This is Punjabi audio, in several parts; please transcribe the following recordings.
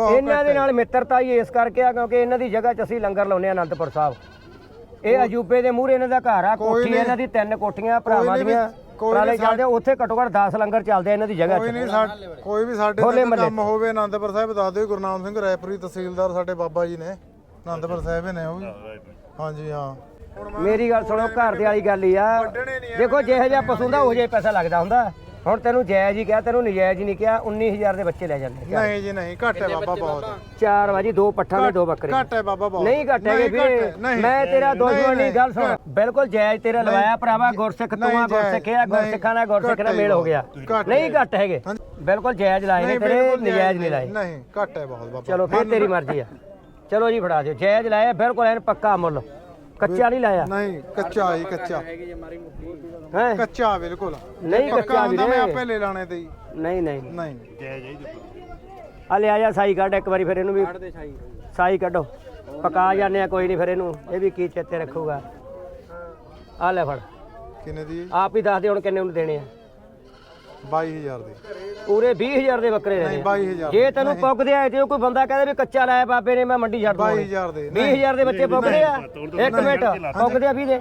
ਇਹਨਾਂ ਦੇ। ਨਾਲ ਮਿੱਤਰਤਾ ਹੀ ਇਸ ਕਰਕੇ ਆ ਕਿਉਂਕਿ ਇਹਨਾਂ ਦੀ ਜਗ੍ਹਾ 'ਚ ਅਸੀਂ ਲੰਗਰ ਲਾਉਨੇ ਆ ਅਨੰਦਪੁਰ ਸਾਹਿਬ। ਇਹ ਅਜੂਬੇ ਦੇ ਮੂਹਰੇ ਇਹਨਾਂ ਦਾ ਘਰ ਆ ਕੋਠੀ। ਇਹਨਾਂ ਦੀ ਤਿੰਨ ਕੋਠੀਆਂ ਭਰਾਵਾਂ ਦੀਆਂ। ਕੋਈ ਚੱਲਦੇ ਉੱਥੇ ਘੱਟੋ ਘੱਟ 10 ਲੰਗਰ ਚੱਲਦੇ ਇਹਨਾਂ ਦੀ ਜਗ੍ਹਾ ਕੋਈ ਨਹੀਂ ਕੋਈ ਵੀ ਸਾਡੇ ਤੇ। ਕੰਮ ਹੋਵੇ ਆਨੰਦਪੁਰ ਸਾਹਿਬ ਦੱਸ ਦਿਓ ਗੁਰਨਾਮ ਸਿੰਘ ਰਾਏਪੁਰੀ ਤਹਿਸੀਲਦਾਰ ਸਾਡੇ ਬਾਬਾ ਜੀ ਨੇ। ਆਨੰਦਪੁਰ ਸਾਹਿਬ ਨੇ ਉਹ ਵੀ। ਹਾਂਜੀ ਹਾਂ। ਮੇਰੀ ਗੱਲ ਸੁਣੋ ਘਰ ਦੇ ਵਾਲੀ ਗੱਲ ਹੀ ਆ। ਦੇਖੋ ਜਿਹੋ ਜਿਹਾ ਪਸ਼ੂ ਜਿਹਾ ਹੀ ਪੈਸਾ ਲੱਗਦਾ ਹੁੰਦਾ। ਹੁਣ ਤੈਨੂੰ ਜਾਇਜ਼ ਹੀ ਕਿਹਾ ਤੈਨੂੰ ਨਜਾਇਜ਼ ਹੀ ਨਹੀਂ ਕਿਹਾ 19000 ਦੇ ਬੱਚੇ ਲੈ ਜਾਂਦੇ ਨਹੀਂ ਜੀ ਨਹੀਂ ਘੱਟ ਹੈ ਬਾਬਾ ਬਹੁਤ। ਚਾਰ ਵਾਜੀ ਦੋ ਪੱਠਾਂ ਨੇ ਦੋ ਬੱਕਰੇ। ਘੱਟ ਹੈ ਬਾਬਾ ਬਹੁਤ। ਨਹੀਂ ਘੱਟ ਵੀਰੇ। ਹੈ, ਨਹੀਂ। ਮੈਂ ਤੇਰਾ ਦੁਸ਼ਮਣ ਨਹੀਂ ਗੱਲ ਸੁਣ। ਬਿਲਕੁਲ ਜਾਇਜ਼ ਤੇਰਾ ਲਵਾਇਆ ਭਰਾਵਾ ਗੁਰਸਿੱਖ ਤੂੰ ਆ ਨਹੀਂ, ਗੁਰਸਿੱਖ ਆ ਨਹੀਂ, ਗੁਰਸਿੱਖਾਂ ਨਾਲ ਗੁਰਸਿੱਖ ਨਾਲ ਘੱਟ ਮੇਲ ਹੋ ਗਿਆ। ਘੱਟ ਨਹੀਂ ਘੱਟ ਹੈਗੇ। ਹਾਂਜੀ। ਬਿਲਕੁਲ ਜਾਇਜ਼ ਲਾਏ ਨੇ ਤੇਰੇ ਬਿਲਕੁਲ ਨਜਾਇਜ਼ ਨਹੀਂ ਲਾਏ। ਨਹੀਂ ਘੱਟ ਹੈ ਬਹੁਤ ਬਾਬਾ। ਚਲੋ ਫਿਰ ਤੇਰੀ ਮਰਜ਼ੀ ਆ। ਚਲੋ ਜੀ ਫੜਾ ਦਿਓ। ਜਾਇਜ਼ ਲਾਇਆ ਬਿਲਕੁਲ ਐਨ ਪੱਕਾ ਮੁੱਲ। ਕੱਚਾ ਨਹੀਂ ਲਾਇਆ? ਨਹੀਂ ਕੱਚਾ ਹੀ ਕੱਚਾ। ਹੈ? ਕੱਚਾ ਬਿਲਕੁਲ। ਨਹੀਂ ਕੱਚਾ ਹੁੰਦਾ ਮੈਂ ਆਪੇ ਲੈ ਲਾਣੇ ਤੇ ਹੀ ਨਹੀਂ ਨਹੀਂ। ਨਹੀਂ। ਆ ਲੈ ਆ ਜਾ ਸਾਈ ਕੱਢ ਇੱਕ ਵਾਰੀ ਫਿਰ ਇਹਨੂੰ ਵੀ ਸਾਈ। ਕੱਢੋ। ਪਕਾ ਜਾਂਦੇ ਆ ਕੋਈ ਨਹੀਂ ਫਿਰ ਇਹਨੂੰ। ਇਹ ਵੀ ਕੀ ਚੇਤੇ ਰੱਖੂਗਾ। ਆ ਲੈ ਫੜ। ਕਿੰਨੇ ਦੀ ਆਪ ਹੀ ਦੱਸ ਦੇ ਹੁਣ ਕਿੰਨੇ ਉਹਨੂੰ ਦੇਣੇ ਆ। 22000 ਦੀ। ਪੂਰੇ 20000 ਦੇ ਬੱਕਰੇ ਨਹੀਂ ਲੈਣੇ 22000 ਜੇ ਤੈਨੂੰ ਪੁੱਗਦੇ ਆ ਜੇ ਕੋਈ ਬੰਦਾ ਕਹਦੇ ਵੀ ਕੱਚਾ ਲਾਇਆ ਬਾਬੇ ਨੇ ਮੈਂ ਮੰਡੀ ਛੱਡ ਦੂੰਗਾ 22000 ਦੇ। 20000 ਦੇ ਬੱਚੇ ਪੁੱਗਦੇ ਆ। ਇੱਕ ਮਿੰਟ ਪੁੱਗਦੇ ਆ ਵੀ ਦੇ।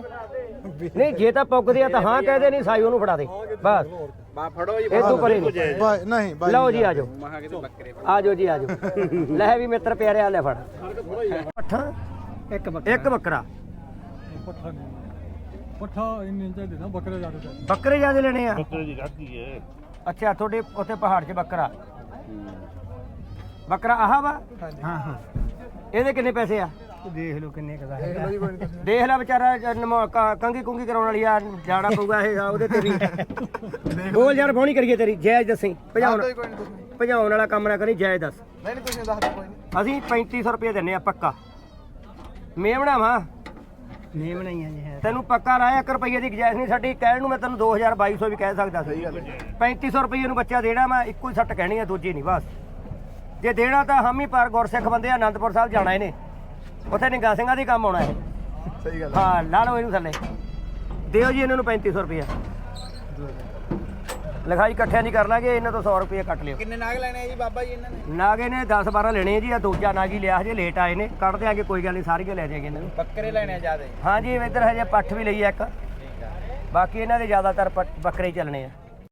ਨਹੀਂ ਜੇ ਤਾਂ ਪੁੱਗਦੇ ਆ ਤਾਂ ਹਾਂ ਕਹਦੇ ਨਹੀਂ ਸਾਈ ਉਹਨੂੰ ਫੜਾ ਦੇ। ਬਸ। ਬਾ ਫੜੋ ਜੀ ਇਹ ਤੋਂ ਪਰੇ ਨਹੀਂ ਬਾਈ ਨਹੀਂ ਬਾਈ ਲਓ ਜੀ ਆਜੋ। ਆਜੋ ਜੀ ਆਜੋ। ਲੈ ਵੀ ਮਿੱਤਰ ਪਿਆਰਿਆ ਲੈ ਫੜ। ਪੱਠਾ। ਇੱਕ ਇੱਕ ਬੱਕਰਾ। ਪੱਠਾ ਪੱਠਾ ਇੰਨੇ ਚਾਹੀਦੇ ਨਾ ਬੱਕਰੇ ਜ਼ਿਆਦਾ ਬੱਕਰੇ ਜਿਆਦੇ ਲੈਣੇ ਆ। ਬੱਕਰੇ ਦੀ ਰਾਖੀ ਹੈ ਅੱਛਾ ਤੁਹਾਡੇ ਉੱਥੇ ਪਹਾੜ 'ਚ ਬੱਕਰਾ। ਬੱਕਰਾ ਆਹ ਵਾ? ਹਾਂ ਹਾਂ। ਇਹਦੇ ਕਿੰਨੇ ਪੈਸੇ ਆ? ਦੇਖ ਲਓ ਕਿੰਨੇ ਕਦਾ ਦੇਖ ਲੈ ਵਿਚਾਰਾ ਜ- ਨਮੋ- ਕ- ਕੰਗੀ ਕੁੰਗੀ ਕਰਾਉਣ ਵਾਲੀ ਆ ਜਾਣਾ ਪਊਗਾ ਇਹ ਆ ਉਹਦੇ ਤੇ ਵੀ। ਬੋਲ ਯਾਰ ਬੋਣੀ ਕਰੀਏ ਤੇਰੀ ਜਾਇਜ਼ ਦੱਸੀ ਭਜਾਉਣ। ਭਜਾਉਣ ਵਾਲਾ ਕੰਮ ਨਾ ਕਰੀ ਜਾਇਜ਼ ਦੱਸ। ਨਹੀਂ ਨਹੀਂ ਤੁਸੀਂ ਦੱਸ ਦਿਓ ਕੋਈ ਨਹੀਂ ਅਸੀਂ 3500 ਰੁਪਏ ਦਿੰਨੇ ਆ ਪੱਕਾ। ਮੈਂ ਬਣਾਵਾਂ? ਨਹੀਂ ਆ ਜੀ ਹੈ। ਤੈਨੂੰ ਪੱਕਾ ਰਾਇਆ 1 ਰੁਪਏ ਦੀ ਗੁਜਾਇਸ਼ ਨਹੀਂ ਸਾਡੀ ਕਹਿਣ ਨੂੰ ਮੈਂ ਤੈਨੂੰ 2000 2200 ਵੀ ਕਹਿ ਸਕਦਾ ਸੀ 3500 ਰੁਪਏ ਨੂੰ ਬੱਚਾ ਦੇਣਾ ਮੈਂ ਇੱਕੋ ਹੀ ਸੱਟ ਕਹਿਣੀ ਆ ਦੂਜੀ ਨਹੀਂ ਬਸ। ਜੇ ਦੇਣਾ ਤਾਂ ਹਮ ਹੀ ਪਰ ਗੁਰਸਿੱਖ ਬੰਦੇ ਆਨੰਦਪੁਰ ਸਾਹਿਬ ਜਾਣਾ ਇਹਨੇ। ਉੱਥੇ ਨਿੰਗਾ ਸਿੰਘਾਂ ਦੀ ਕੰਮ ਆਉਣਾ ਹੈ ਸਹੀ ਗੱਲ ਹਾਂ। ਲਾ ਲਓ ਇਹਨੂੰ ਥੱਲੇ। ਦਿਓ ਜੀ ਇਹਨਾਂ ਨੂੰ 3500 ਰੁਪਏ ਲਿਖਾਈ ਇਕੱਠਿਆਂ ਦੀ ਕਰ ਲਾਂਗੇ ਇਹਨਾਂ ਤੋਂ 100 ਰੁਪਏ ਕੱਟ ਲਿਓ। ਕਿੰਨੇ ਨਾਗ ਲੈਣੇ ਆ ਜੀ ਬਾਬਾ ਜੀ ਇਹਨਾਂ ਨੇ? ਨਾਗੇ ਨੇ 10 12 ਲੈਣੇ ਆ ਜੀ ਆ ਦੂਜਾ ਨਾਗੀ ਲਿਆ ਹਜੇ ਲੇਟ ਆਏ ਨੇ ਕੱਢ ਦਿਆਂਗੇ ਕੋਈ ਗੱਲ ਨਹੀਂ ਸਾਰੀਆਂ ਲੈ ਜਾਗੇ ਇਹਨਾਂ ਨੂੰ। ਬੱਕਰੇ ਲੈਣੇ ਆ ਜਿਆਦੇ। ਹਾਂ ਜੀ ਇੱਧਰ ਹਜੇ ਪੱਠ ਵੀ ਲਈ ਆ ਇੱਕ। ਬਾਕੀ ਇਹਨਾਂ ਦੇ ਜ਼ਿਆਦਾਤਰ ਪੱਠ- ਬੱਕਰੇ ਹੀ ਚੱਲਣੇ ਆ।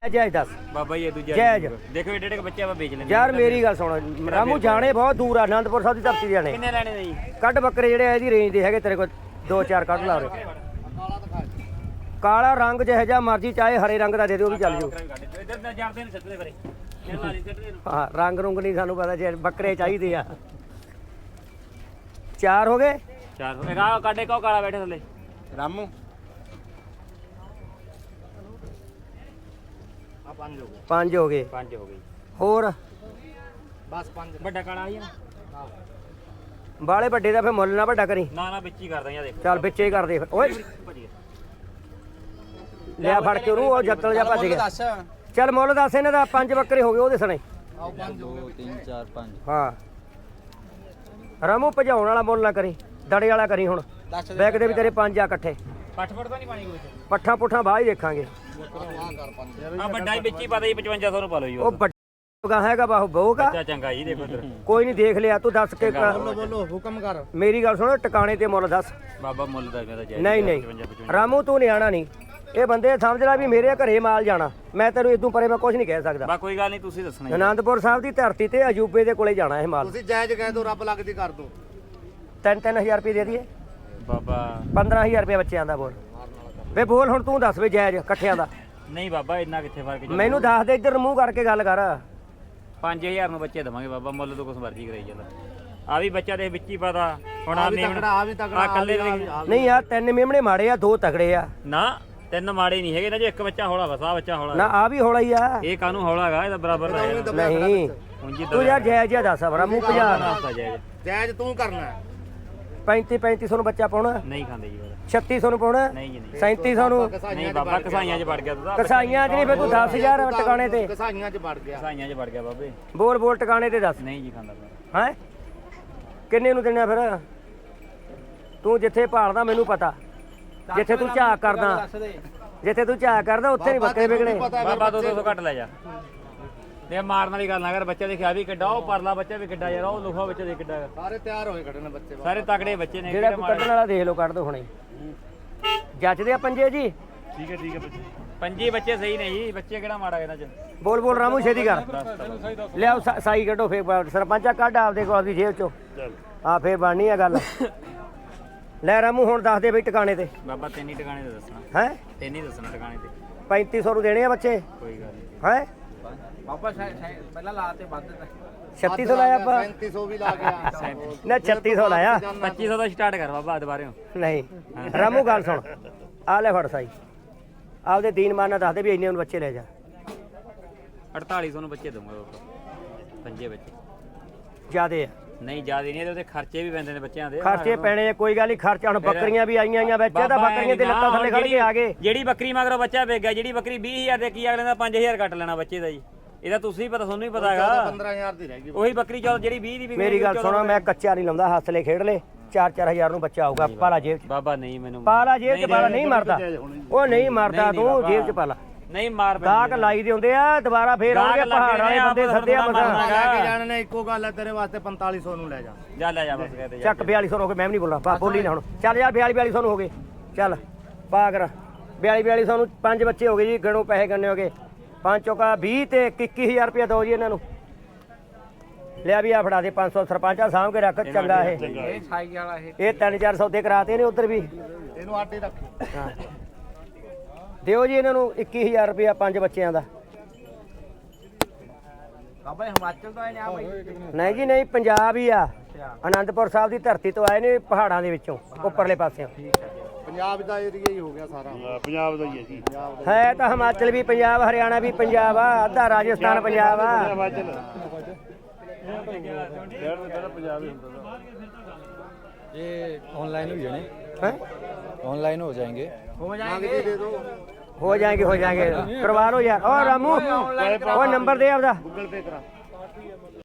ਜਾਇਜ਼ ਦੱਸ। ਬਾਬਾ ਜੀ ਇਹ ਦੂਜਾ ਜਾਇਜ਼ ਦੇਖੋ ਏਡੇ ਏਡੇ ਬੱਚੇ ਆਪਾਂ ਵੇਚ ਲੈਂਦੇ ਯਾਰ ਮੇਰੀ ਗੱਲ ਸੁਣ ਰਾਮੂ ਜਾਣੇ ਬਹੁਤ ਦੂਰ ਆ ਆਨੰਦਪੁਰ ਸਾਹਿਬ ਦੀ ਧਰਤੀ ਦੇ ਜਾਣੇ ਕਿੰਨੇ ਲੈਣੇ ਨੇ ਜੀ? ਕੱਢ ਬੱਕਰੇ ਜਿਹੜੇ ਆ ਇਹਦੀ ਰੇਂਜ ਦੇ ਹੈਗੇ ਤੇਰੇ ਕੋਲ ਦੋ ਚਾਰ ਕੱਢ ਲਾ ਉਰੇ। ਕਾਲਾ ਰੰਗ ਜਿਹੋ ਜਿਹਾ ਮਰਜ਼ੀ ਚਾਹੇ ਹਰੇ ਰੰਗ ਦਾ ਦੇ ਦਿਓ ਉਹ ਵੀ ਚੱਲ ਜੂ ਇੱਧਰ ਤਾਂ ਜਾਂਦੇ ਨੇ ਸਿੱਧੇ ਕਰੇ ਇਹ ਲਾਲੀ ਸਿੱਧੇ ਨੂੰ ਹਾਂ ਰੰਗ ਰੁੰਗ ਨਹੀਂ ਸਾਨੂੰ ਪਤਾ ਜੇ ਬੱਕਰੇ ਚਾਹੀਦੇ ਆ। ਚਾਰ ਹੋ ਗਏ? ਚਾਰ ਇੱਕ ਆ ਕਾਡੇ ਕੋ ਕਾਲਾ ਬੈਠੇ ਥੱਲੇ। ਰਾਮੂ। ਆ ਪੰਜ ਹੋ ਗਏ। ਪੰਜ ਹੋ ਗਏ। ਪੰਜ ਹੋ ਗਏ। ਹੋਰ? ਬਸ ਪੰਜ। ਵੱਡਾ ਕਾਲਾ ਆਈ ਬਾਲੇ ਵੱਡੇ ਦਾ ਫੇ ਮੁੱਲ ਨਾ ਵੱਡਾ ਕਰੀ। ਨਾ ਨਾ ਵਿੱਚ ਹੀ ਕਰਦਾ ਜਾਂ ਦੇਖੋ। ਚੱਲ ਵਿੱਚੇ ਹੀ ਕਰ ਦੇ ਫਿਰ। ਓਏ। ਲਿਆ ਫੜ ਕੇ ਉਹਨੂੰ ਉਹ ਜੱਤਲ ਜਾ ਭੱਜ ਗਿਆ। ਦੱਸ। ਚੱਲ ਮੁੱਲ ਦੱਸ ਇਹਨਾਂ ਦਾ ਪੰਜ ਬੱਕਰੇ ਹੋ ਗਏ ਉਹਦੇ ਸਣੇ। ਆਓ ਪੰਜ। ਹੋ ਗਏ 3 4 5 ਹਾਂ। ਰਾਮੂ ਭਜਾਉਣ ਵਾਲਾ ਮੁੱਲ ਨਾ ਕਰੀ ਦੜੇ ਵਾਲਾ ਕਰੀ ਹੁਣ। ਦੱਸ ਦੇ ਬੈਗ ਦੇ ਵੀ ਤੇਰੇ ਪੰਜ ਆ ਇਕੱਠੇ। ਪੱਠ ਪੱਠ ਤਾਂ ਨਹੀਂ ਪਾਣੀ ਕੋਈ ਪੱਠਾ ਪੁੱਠਾ ਬਾਅਦ ਹੀ ਦੇਖਾਂਗੇ। ਆ ਵੱਡਾ ਹੀ ਵਿੱਚ ਹੀ ਪਤਾ ਜੀ 5500 ਨੂੰ ਪਾ ਲਓ ਜੀ ਉਹ ਵੱਡਾ ਹੈਗਾ ਬਾਹੂ ਬਹੂਗਾ ਬੱਚਾ ਚੰਗਾ ਜੀ ਦੇਖੋ ਇੱਧਰ। ਕੋਈ ਨਹੀਂ ਦੇਖ ਲਿਆ ਤੂੰ ਦੱਸ ਕੇ ਬੋਲੋ ਹੁਕਮ ਕਰ। ਮੇਰੀ ਗੱਲ ਸੁਣ ਟਿਕਾਣੇ ਤੇ ਮੁੱਲ ਦੱਸ। ਬਾਬਾ ਮੁੱਲ ਦਾ ਮੇਰਾ ਜਾਇਜ਼ ਨਹੀਂ ਨਹੀਂ। ਰਾਮੂ ਤੂੰ ਨਿਆਣਾ ਨਹੀਂ। ਇਹ ਬੰਦੇ ਸਮਝ ਲੈ ਵੀ ਮੇਰੇ ਘਰੇ ਮਾਲ ਜਾਣਾ। ਮੈਂ ਤੈਨੂੰ ਇਦੋਂ ਪਰੇ ਮੈਂ ਕੁਝ ਨਹੀਂ ਕਹਿ ਸਕਦਾ। ਬਾ ਕੋਈ ਗੱਲ ਨਹੀਂ ਤੁਸੀਂ ਦੱਸਣਾ ਜੀ। ਆਨੰਦਪੁਰ ਸਾਹਿਬ ਦੀ ਧਰਤੀ ਤੇ ਅਜੂਬੇ ਦੇ ਕੋਲੇ ਜਾਣਾ ਇਹ ਮਾਲ। ਤੁਸੀਂ ਜਾਇਜ਼ ਕਹਿ ਦੋ ਰੱਬ ਲੱਗਦੀ ਕਰ ਦੋ। 3-3000 ਰੁਪਏ ਦੇ ਦਈਏ। ਬਾਬਾ। 15000 ਰੁਪਏ ਬੱਚਿਆਂ ਦਾ ਬੋਲ। ਵੇ ਬੋਲ ਹੁਣ ਤੂੰ ਦੱਸ ਵੇ ਜਾਇਜ਼ ਇਕੱਠਿਆਂ ਦਾ। ਨਹੀਂ ਬਾਬਾ ਇੰਨਾ ਕਿੱਥੇ ਫ਼ਰਕ ਜੀ? ਮੈਨੂੰ ਦੱਸ ਦੇ ਇੱਧਰ ਮੂੰਹ ਕਰਕੇ ਗੱਲ ਕਰ। 5000 ਨੂੰ ਬੱਚੇ ਦਵਾਂਗੇ ਬਾਬਾ ਮੁੱਲ ਤੋਂ ਕੁਛ ਮਰਜ਼ੀ ਕਰਾਈ ਜਾਂਦਾ। ਆ ਵੀ ਬੱਚਾ ਦੇ ਵਿੱਚ ਹੀ ਪਤਾ ਹੁਣ ਆ ਨੇਮ ਆ ਵੀ ਤਗੜਾ ਆ ਕੱਲੇ ਨਹੀਂ ਯਾਰ ਤਿੰਨ ਮੇਮਣੇ ਮਾੜੇ ਆ ਦੋ ਤਗੜੇ ਆ। ਨਾ। ਤਿੰਨ ਮਾੜੇ ਨਹੀਂ ਹੈਗੇ ਨਾ ਜੋ ਇੱਕ ਬੱਚਾ ਹੌਲਾ ਵਸਾ ਬੱਚਾ ਹੌਲਾ ਨਾ ਆ ਵੀ ਹੌਲਾ ਹੀ ਆ। ਇਹ ਕਾਨੂੰ ਹੌਲਾ ਹੈਗਾ ਇਹਦਾ ਬਰਾਬਰ ਨਹੀਂ। ਤੂੰ ਯਾਰ ਜਾਇਜ਼ ਜਿਹਾ ਦੱਸ ਬਰਾ ਮੂੰਹ ਭਜਾ। ਨਾਸਤਾ ਜਾਇਜ਼। ਜਾਇਜ਼ ਤੂੰ ਕਰਨਾ। 35 3500 ਨੂੰ ਬੱਚਾ ਪਾਉਣਾ। ਨਹੀਂ ਖਾਂਦੇ ਜੀ ਬਾਬਾ। 3600 ਨੂੰ ਪਾਉਣਾ। ਨਹੀਂ ਜੀ ਨਹੀਂ। 3700 ਨੂੰ। ਨਹੀਂ ਬਾਬਾ ਕਸਾਈਆਂ 'ਚ ਵੜ ਗਿਆ ਤੂੰ ਕਸਾਈਆਂ 'ਚ ਨਹੀਂ ਫੇ ਤੂੰ 10000 ਟਿਕਾਣੇ ਤੇ। ਕਸਾਈਆਂ 'ਚ ਵੜ ਗਿਆ। ਕਸਾਈਆਂ 'ਚ ਵੜ ਗਿਆ ਬਾਬੇ। ਬੋਲ ਬੋਲ ਟਿਕਾਣੇ ਤੇ ਦੱਸ। ਨਹੀਂ ਜੀ ਖਾਂਦਾ ਹੈ? ਕਿੰਨੇ ਨੂੰ ਦੇਣਾ ਫਿਰ? ਤੂੰ ਜਿੱਥੇ ਭਾਲਦਾ ਮੈਨੂੰ ਪਤਾ। ਜਿੱਥੇ ਤੂੰ ਝਾਕ ਕਰਦਾ। ਦੇ। ਜਿੱਥੇ ਤੂੰ ਝਾਕ ਕਰਦਾ ਉੱਥੇ ਨਹੀਂ ਬੱਕਰੇ ਵਿਕਣੇ ਬਾਬਾ ਦੋ ਦੋ ਸੌ ਘੱਟ ਲੈ ਜਾ। ਤੇ ਮਾਰਨ ਵਾਲੀ ਗੱਲ ਨਾ ਕਰ ਬੱਚਾ ਦੇਖਿਆ ਵੀ ਕਿੱਡਾ ਉਹ ਪਰਲਾ ਬੱਚਾ ਵੀ ਕਿੱਡਾ ਯਾਰ ਉਹ ਲੋਹਾ ਬੱਚਾ ਦੇ ਕਿੱਡਾ। ਸਾਰੇ ਤਿਆਰ ਹੋਏ ਨੇ ਬੱਚੇ ਸਾਰੇ ਤਕੜੇ ਬੱਚੇ ਨੇ ਜਿਹੜਾ ਕਿਹੜੇ ਕੋਈ ਕੱਢਣ ਵਾਲਾ ਦੇਖ ਲਓ ਕੱਢ ਦੋ ਹੁਣੇ। ਜੱਜਦੇ ਆ ਪੰਜੇ ਜੀ? ਪੰਜੀ ਬੱਚੇ ਸਹੀ ਨੇ ਜੀ ਬੱਚੇ ਕਿਹੜਾ ਮਾੜਾ ਇਹਨਾਂ ਚ? ਬੋਲ ਬੋਲ ਰਾਮੂ ਛੇਤੀ ਕਰ। ਲਿਆਓ ਸਾਈ ਕੱਢੋ ਫੇਰ ਸਰਪੰਚਾ ਕੱਢ ਆਪਦੇ ਕੋਲ ਦੀ ਜੇਬ ਚੋਂ। ਆ ਫੇਰ ਬਣਨੀ ਆ ਗੱਲ। ਲੈ ਰਾਮੂ ਹੁਣ ਦੱਸ ਦੇ ਬਈ ਟਿਕਾਣੇ ਤੇ। ਬਾਬਾ ਤਿੰਨ ਹੀ ਟਿਕਾਣੇ ਤੇ ਦੱਸਣਾ। ਹੈ? ਤਿੰਨ ਹੀ ਦੱਸਣਾ ਟਿਕਾਣੇ ਤੇ। 3500 ਨੂੰ ਦੇਣੇ ਆ ਬੱਚੇ। ਕੋਈ ਗੱਲ ਨਹੀਂ। ਹੈ? ਬਾਬਾ ਪਹਿਲਾਂ ਲਾ ਤੇ ਵੱਧ 3600 ਲਾਇਆ ਆਪਾਂ। 3500 ਵੀ ਲਾ ਗਿਆ ਨਾ 3600 ਲਾਇਆ। 2500 ਦਾ ਸਟਾਰਟ ਕਰ ਬਾਬਾ ਦੁਬਾਰੇ ਨਹੀਂ। ਰਾਮੂ ਗੱਲ ਸੁਣ। ਆ ਲੈ ਫੜ ਸਾਈ। ਆਪਦੇ ਦੀਨ ਮਾਨਾ ਦੱਸ ਦੇ ਵੀ ਇੰਨੇ ਨੂੰ ਬੱਚੇ ਲੈ ਜਾ। 4800 ਨੂੰ ਬੱਚੇ ਦਊਂਗਾ ਬਾਬਾ ਪੰਜੇ ਬੱਚੇ। ਜਿਆਦੇ ਆ। ਨਹੀਂ ਜ਼ਿਆਦਾ ਨਹੀਂ ਇਹਦੇ ਉਹਦੇ ਖਰਚੇ ਵੀ ਪੈਂਦੇ ਨੇ ਬੱਚਿਆਂ ਦੇ। ਖਰਚੇ ਪੈਣੇ ਆ, ਕੋਈ ਗੱਲ ਨਹੀਂ ਖਰਚਾ ਹੁਣ ਬੱਕਰੀਆਂ ਵੀ ਆਈਆਂ ਆਈਆਂ ਵਿੱਚ ਇਹ ਤਾਂ ਬਾਬਾ ਬੱਕਰੀਆਂ ਨਾ, ਲੱਤਾਂ ਥੱਲੇ ਖੜ ਕੇ ਆ ਗਏ। ਜਿਹੜੀ ਬੱਕਰੀ ਮਗਰੋਂ ਬੱਚਾ ਵੇਗਾ ਜਿਹੜੀ ਬੱਕਰੀ 20000 ਦੇ ਕੀ ਅਗਲੇ ਦਾ 5000 ਕੱਟ ਲੈਣਾ ਬੱਚੇ ਦਾ ਜੀ। ਇਹਦਾ ਤੁਸੀਂ ਪਤਾ ਤੁਹਾਨੂੰ ਵੀ ਪਤਾ ਹੈਗਾ। 15000 ਦੀ ਰਹਿ ਗਈ ਉਹੀ ਬੱਕਰੀ। ਚੌਲ ਜਿਹੜੀ 20 ਦੀ ਵਿਕਦੀ ਮੇਰੀ ਗੱਲ ਸੁਣੋ ਮੈਂ ਕੱਚਾ ਨਹੀਂ ਲਾਉਂਦਾ ਹੱਸਲੇ ਖੇਡ ਲੈ 4-4000 ਨੂੰ ਬੱਚਾ ਆਊਗਾ ਪਾਲਾ ਜੇਬ 'ਚ। ਬਾਬਾ ਨਹੀਂ ਮੈਨੂੰ ਪਾਲਾ ਜੇਬ 'ਚ ਪਾਲਾ ਨਹੀਂ ਮਰਦਾ। ਉਹ ਨਹੀਂ ਮਰਦਾ ਤੂੰ ਜੇਬ 'ਚ ਪਾਲਾ। ਨਹੀਂ ਮਾਰ ਪੈਂਦੀ ਗਾਹਕ ਲਾਈ ਦੇ ਹੁੰਦੇ ਆ ਦੁਬਾਰਾ ਫੇਰ ਗਾਹਕ ਆਉਣਗੇ ਪਹਾੜ ਵਾਲੇ ਨੇ, ਬੰਦੇ ਸੱਦੇ ਆ ਆਪ ਮਸਾਂ ਲੈ ਕੇ ਜਾਣ ਨੇ ਇੱਕੋ ਗੱਲ ਹੈ ਤੇਰੇ ਵਾਸਤੇ 4500 ਨੂੰ ਲੈ ਜਾ। ਜਾ ਲੈ ਜਾ ਬਸ ਕਹਤੇ ਚੱਕ 4200 ਹੋ ਗਏ ਮੈਂ ਵੀ ਨਹੀਂ ਬੋਲਣਾ ਬਾ ਬੋਲੀ ਨਾ ਹੁਣ। ਚੱਲ ਯਾਰ 42 4200 ਨੂੰ ਹੋ ਗਏ। ਚੱਲ ਪਾ ਕਰ। 42 4200 ਨੂੰ ਪੰਜ ਬੱਚੇ ਹੋ ਗਏ ਜੀ ਗਣੋ ਪੈਸੇ ਗੰਨੇ ਹੋ ਗਏ ਪੰਜ ਚੌਕਾ 20 ਤੇ 21000 ਰੁਪਏ ਦਿਓ ਜੀ ਇਹਨਾਂ ਨੂੰ। ਲਿਆ ਵੀ ਆ ਫੜਾ ਦੇ 500 ਸਰਪੰਚਾ ਸਾਂਭ ਕੇ ਰੱਖ ਚੰਗਾ ਇਹ। ਇਹ ਛਾਈ ਵਾਲਾ ਇਹ। ਇਹ ਤਿੰਨ ਚਾਰ ਸੌਦੇ ਕਰਾਤੇ ਨੇ ਉਧਰ ਵੀ। ਇਹਨੂੰ ਆਟੇ ਰੱਖ। ਹਾਂ। ਦਿਓ ਜੀ ਇਹਨਾਂ ਨੂੰ 21000 ਰੁਪਏ ਪੰਜ ਬੱਚਿਆਂ ਦਾ। ਬਾਬਾ ਹਿਮਾਚਲ ਤੋਂ ਆਏ ਨੇ ਆ ਬਾਈ। ਨਹੀਂ ਜੀ ਨਹੀਂ ਪੰਜਾਬ ਹੀ ਆ। ਆਨੰਦਪੁਰ ਸਾਹਿਬ ਦੀ ਧਰਤੀ ਤੋਂ ਆਏ ਨੇ ਪਹਾੜਾਂ ਦੇ ਵਿੱਚੋਂ ਉੱਪਰਲੇ ਪਾਸਿਓਂ। ਪੰਜਾਬ ਦਾ ਏਰੀਆ ਹੀ ਹੋ ਗਿਆ ਸਾਰਾ। ਪੰਜਾਬ ਦਾ ਹੀ ਹੈ ਜੀ। ਹੈ ਤਾਂ ਹਿਮਾਚਲ ਵੀ ਪੰਜਾਬ ਹਰਿਆਣਾ ਵੀ ਪੰਜਾਬ ਆ ਅੱਧਾ ਰਾਜਸਥਾਨ ਪੰਜਾਬ ਆ। ਹਿਮਾਚਲ। ਪੰਜਾਬ ਹੀ ਹੁੰਦਾ। ये ऑनलाइन हो जाने ऑनलाइन हो जाएंगे हो जाएंगे दे दो हो जाएंगे हो जाएंगे करवा लो यार और रामू वो नंबर दे आपका गूगल पे करा